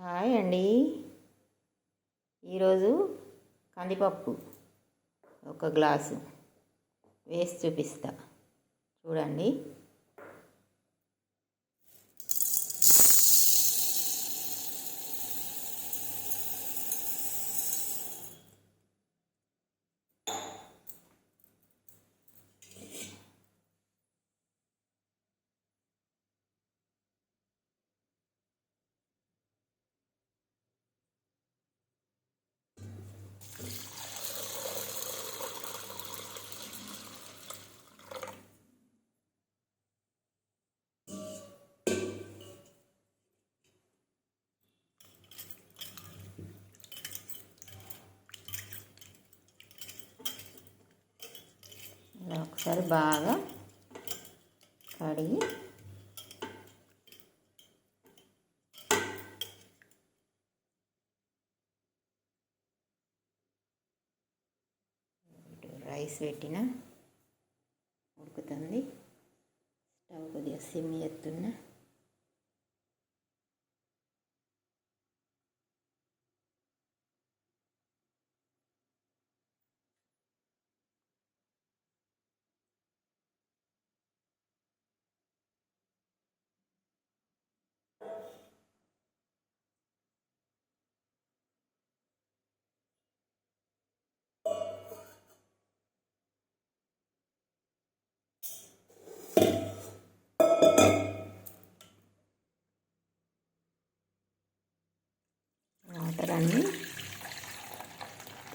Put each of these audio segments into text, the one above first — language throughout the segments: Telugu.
హాయ్ అండి. ఈరోజు కందిపప్పు ఒక గ్లాసు వేసి చూపిస్తా. చూడండి. ఇలా ఒకసారి బాగా కడిగి రైస్ పెట్టిన ఉడుకుతుంది. స్టవ్ కొద్దిగా సిమ్ ఎత్తున్నా.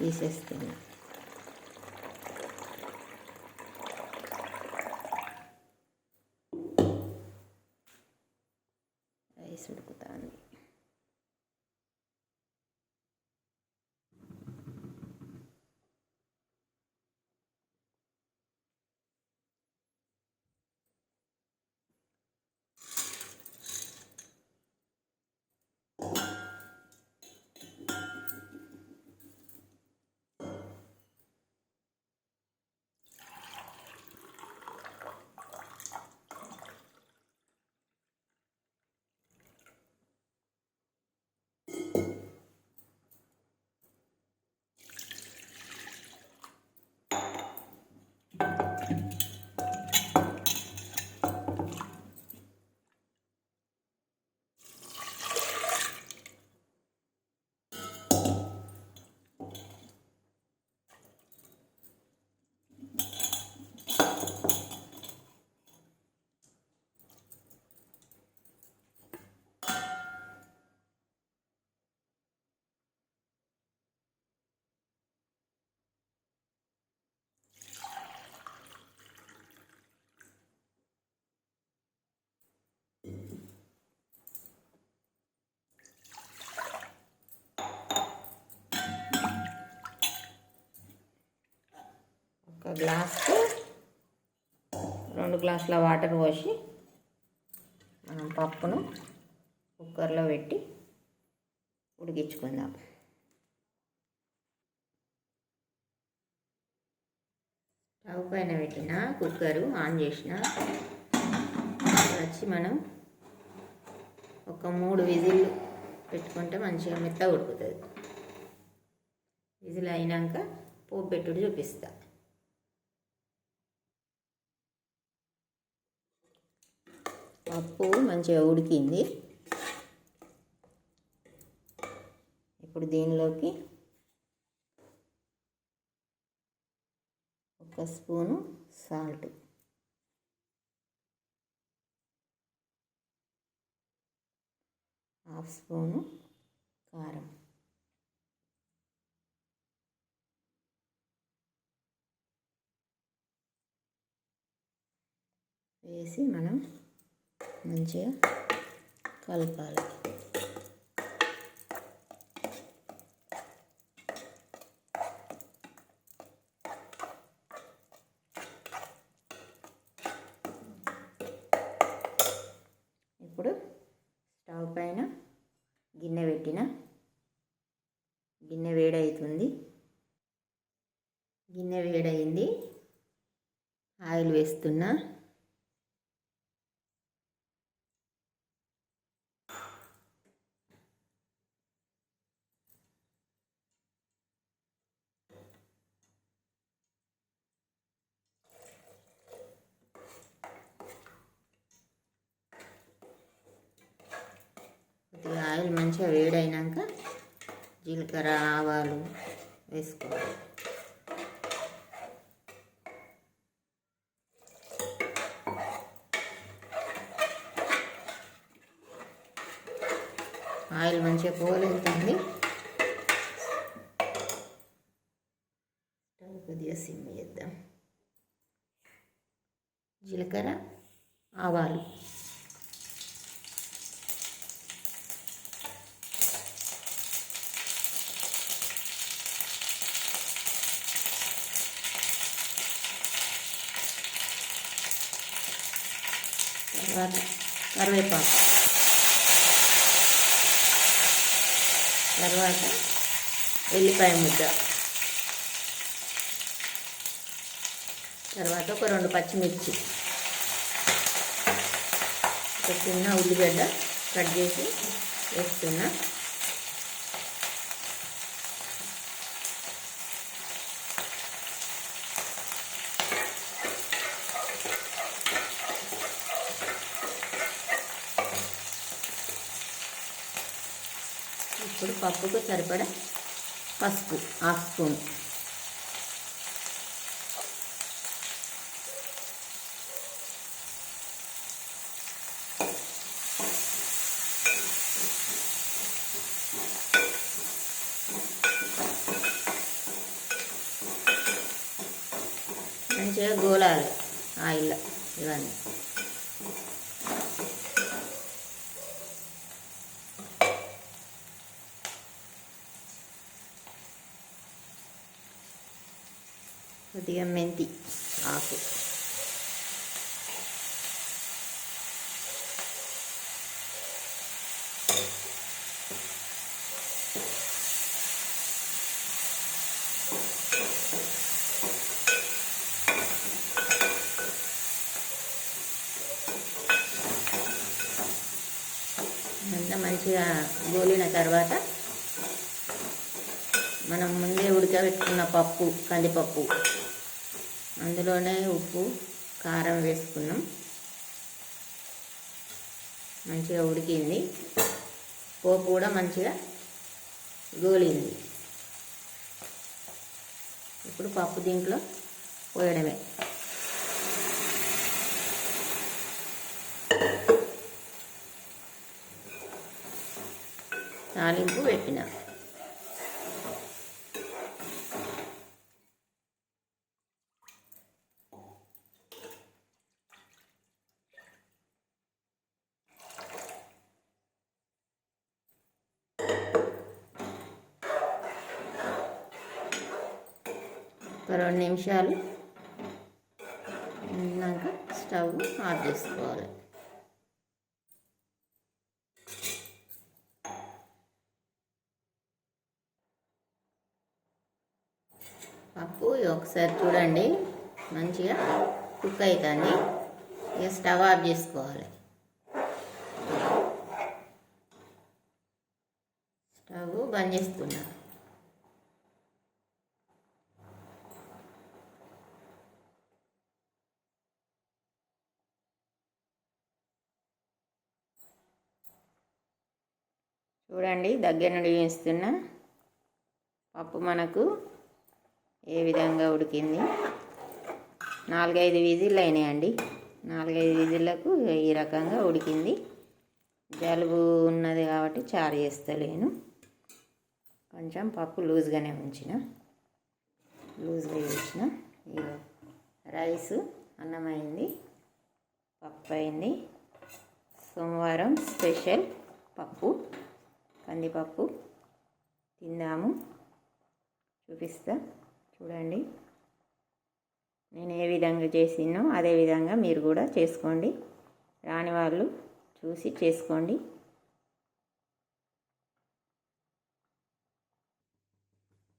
తీసేస్తున్నా రైస్ ఉడుకుతుంది ఒక గ్లాస్కి రెండు గ్లాసుల వాటర్ పోసి మనం పప్పును కుక్కర్లో పెట్టి ఉడికించుకుందాం. స్టవ్ పైన పెట్టిన కుక్కరు ఆన్ చేసిన. వచ్చి మనం ఒక మూడు విజిల్ పెట్టుకుంటే మంచిగా మెత్తగా ఉడుకుతుంది విజిల్ అయినాక పోపు పెట్టుడు చూపిస్తాం. పప్పు మంచిగా ఉడికింది. ఇప్పుడు దీనిలోకి ఒక స్పూను సాల్ట్. హాఫ్ స్పూను కారం. వేసి మనం మంచిగా కలపాలి. ఇప్పుడు స్టవ్ పైన గిన్నె పెట్టిన. గిన్నె వేడవుతుంది గిన్నె వేడయింది ఆయిల్ వేస్తున్నా కొద్దిగా ఆయిల్ మంచిగా వేడైనాక జీలకర్ర ఆవాలు వేసుకోవాలి. ఆయిల్ మంచిగా పోలేదండి. కొద్దిగా సిమ్ చేద్దాం. జీలకర్ర ఆవాలు. తర్వాత కరివేపాకు. తర్వాత ఎల్లిపాయ ముద్ద. తర్వాత ఒక రెండు పచ్చిమిర్చి. ఒక చిన్న ఉల్లిగడ్డ కట్ చేసి వేస్తున్నా ఇప్పుడు పప్పుకు సరిపడా పసుపు హాఫ్ స్పూన్ మంచిగా గోలాలి ఆయిల్ ఇవన్నీ కొద్దిగా మెంతి ఆకు అంతా మంచిగా గోలిన తర్వాత మనం ముందే ఉడకబెట్టుకున్న పప్పు కందిపప్పు. అందులోనే ఉప్పు కారం వేసుకున్నాం. మంచిగా ఉడికింది. పోపు కూడా మంచిగా గోలింది. ఇప్పుడు పప్పు దీంట్లో పోయడమే. తాలింపు పెట్టినా ఒక రెండు నిమిషాలు ఉన్నాక స్టవ్ ఆఫ్ చేసుకోవాలి. పప్పు ఒకసారి చూడండి. మంచిగా కుక్ అవుతుంది ఇక స్టవ్ ఆఫ్ చేసుకోవాలి. స్టవ్ బంద్ చేస్తున్నాను చూడండి దగ్గర నుండి వేస్తున్నా పప్పు మనకు ఏ విధంగా ఉడికింది. నాలుగైదు విజిల్లు అయినాయండి. నాలుగైదు విజిల్లకు ఈ రకంగా ఉడికింది. జలుబు ఉన్నది కాబట్టి చారు చేస్తలేను. కొంచెం పప్పు లూజ్గానే ఉంచిన. లూజ్గా చేసిన. ఇగో రైస్ అన్నం అయింది పప్పు అయింది సోమవారం స్పెషల్ పప్పు. కందిపప్పు తిందాము. చూపిస్తా. చూడండి. నేను ఏ విధంగా చేసినో అదే విధంగా మీరు కూడా చేసుకోండి. రాని వాళ్ళు చూసి చేసుకోండి.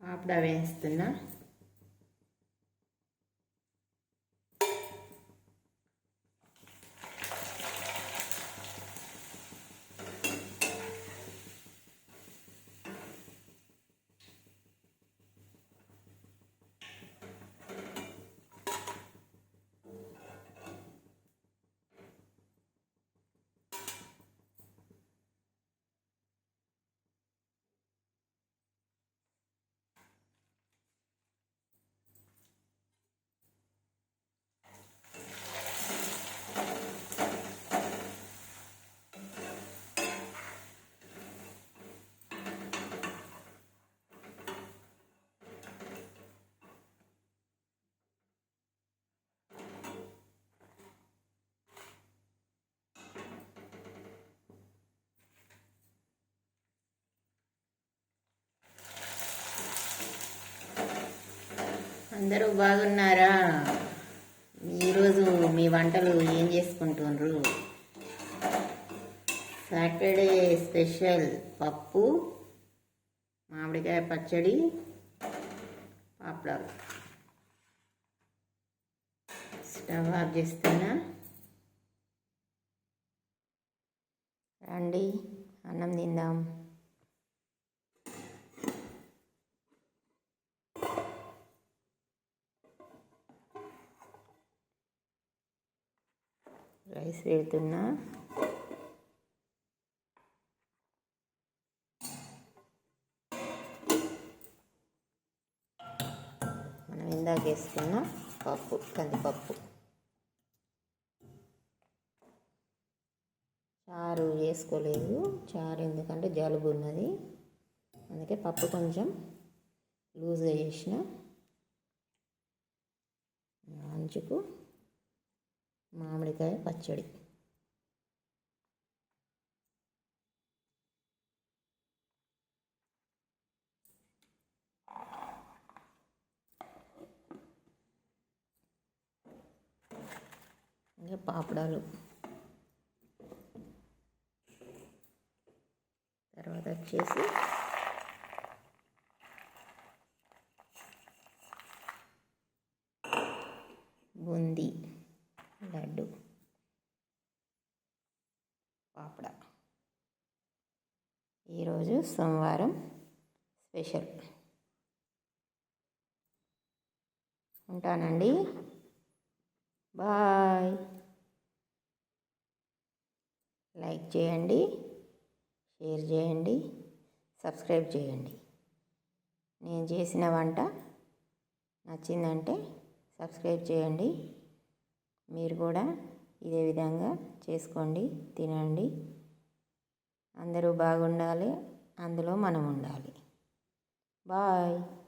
పాపడా వేస్తున్నా. అందరూ బాగున్నారా? ఈరోజు మీ వంటలు ఏం చేసుకుంటుండ్రు? సాటర్డే స్పెషల్ పప్పు మామిడికాయ పచ్చడి పాపడాలు. స్టవ్ ఆఫ్ చేస్తున్నా. రండి అన్నం తిందాం. రైస్ పెడుతున్నా మనం ఇందాక వేసుకున్న పప్పు కందిపప్పు. చారు వేసుకోలేదు. చారు ఎందుకంటే జలుబు ఉన్నది. అందుకే పప్పు కొంచెం లూజ్గా చేసిన. అంచుకు మామిడికాయ పచ్చడి. ఇంకా పాపడాలు. తర్వాత వచ్చేసి బూందీ. సోమవారం స్పెషల్. ఉంటానండి. బాయ్. లైక్ చేయండి షేర్ చేయండి సబ్స్క్రైబ్ చేయండి. నేను చేసిన వంట నచ్చిందంటే సబ్స్క్రైబ్ చేయండి. మీరు కూడా ఇదే విధంగా చేసుకోండి తినండి. అందరూ బాగుండాలి. అందులో మనం ఉండాలి. బాయ్.